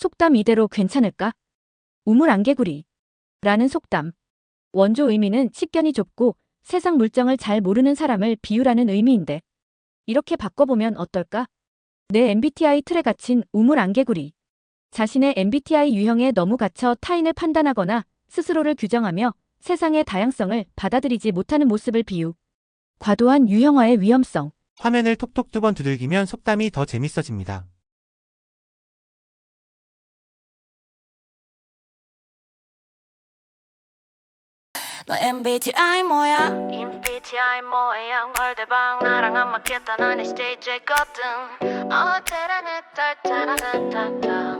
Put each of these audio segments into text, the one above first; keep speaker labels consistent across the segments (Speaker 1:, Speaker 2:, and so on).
Speaker 1: 속담 이대로 괜찮을까? 우물 안개구리. 라는 속담. 원조 의미는 식견이 좁고 세상 물정을 잘 모르는 사람을 비유라는 의미인데. 이렇게 바꿔보면 어떨까? 내 MBTI 틀에 갇힌 우물 안개구리. 자신의 MBTI 유형에 너무 갇혀 타인을 판단하거나 스스로를 규정하며 세상의 다양성을 받아들이지 못하는 모습을 비유. 과도한 유형화의 위험성.
Speaker 2: 화면을 톡톡 두 번 두들기면 속담이 더 재밌어집니다.
Speaker 3: 너 MBTI 뭐야?
Speaker 4: MBTI 뭐예요? 월대방 나랑 안 맞겠다. 난 SJ거든 어 따라따따따따따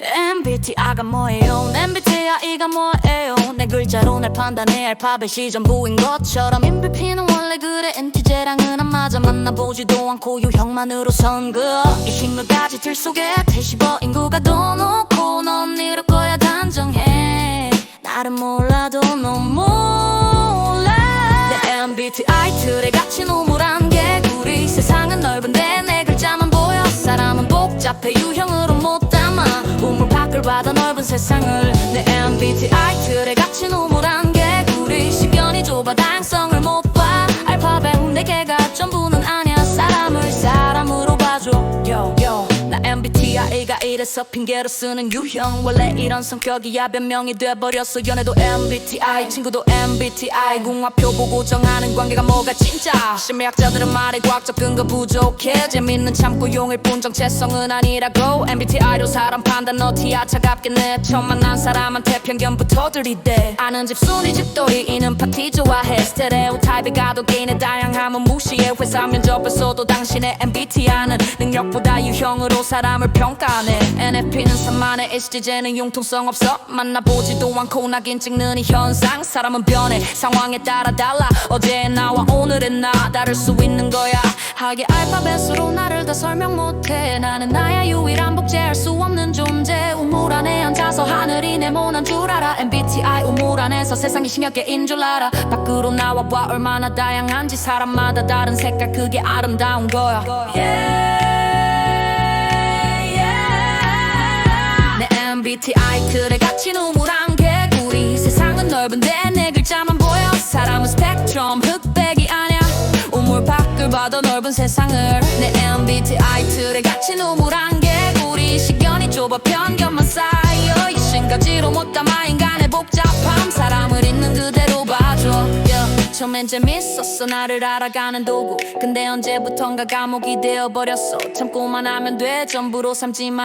Speaker 3: MBTI가 뭐예요? MBTI가 뭐예요? 내 글자로 날 판단해 알파벳이 전부인 것처럼 MBT는 원래 그래. NTJ랑은 안 맞아. 만나보지도 않고 유형만으로 선그 이 식물가지 들 속에 태시버 인구가 더 높고 복잡해 유형으로 못 담아. 우물 밖을 바다 넓은 세상을. 내 MBTI 틀에 갇힌 우물한 개구리. 시견이 좁아 다양성을 못봐. 알파벳 네 개가 전부는 아니 나 MBTI가 이래서 핑계로 쓰는 유형. 원래 이런 성격이야 변명이 돼버렸어. 연애도 MBTI 친구도 MBTI 궁합표 보고 정하는 관계가 뭐가 진짜. 심리학자들은 말에 과학적 근거 부족해. 재밌는 참고 용일 뿐 정체성은 아니라고. MBTI로 사람 판단 너티야 차갑게 내. 처음 만난 사람한테 편견부터 들이대. 아는 집 순위 집돌이 이는 파티 좋아해. 스테레오 타입이 가독인의 다양함은 무시해. 회사 면접에서도 당신의 MBTI는 능력보다 유형으로 사람을 평가하네. NFP는 산만해. SDJ는 융통성 없어. 만나보지도 않고 낙인 찍는 이 현상. 사람은 변해. 상황에 따라 달라. 어제의 나와 오늘의 나. 다를 수 있는 거야. 하게 알파벳으로 나를 다 설명 못해. 나는 나야 유일한 복제할 수 없는 존재. 우물 안에 앉아서 하늘이 네모난 줄 알아. MBTI 우물 안에서 세상이 깨인 줄 알아. 밖으로 나와봐. 얼마나 다양한지 사람마다 다른 색깔. 그게 아름다운 거야. 내 MBTI 틀에 갇힌 우물한 개구리 세상은 넓은데 내 글자만 보여. 사람은 스펙트럼 흑백이 아냐 우물 밖을 봐도 넓은 세상을. 내 MBTI 틀에 갇힌 우물한 개구리 시견이 좁아 편견만 쌓여. 이신가지로 못 담아 인간의 복잡함. 사람을 있는 그대로 봐줘. 처음엔 재밌었어. 나를 알아가는 도구. 근데 언제부턴가 감옥이 되어버렸어. 참고만 하면 돼. 전부로 삼지 마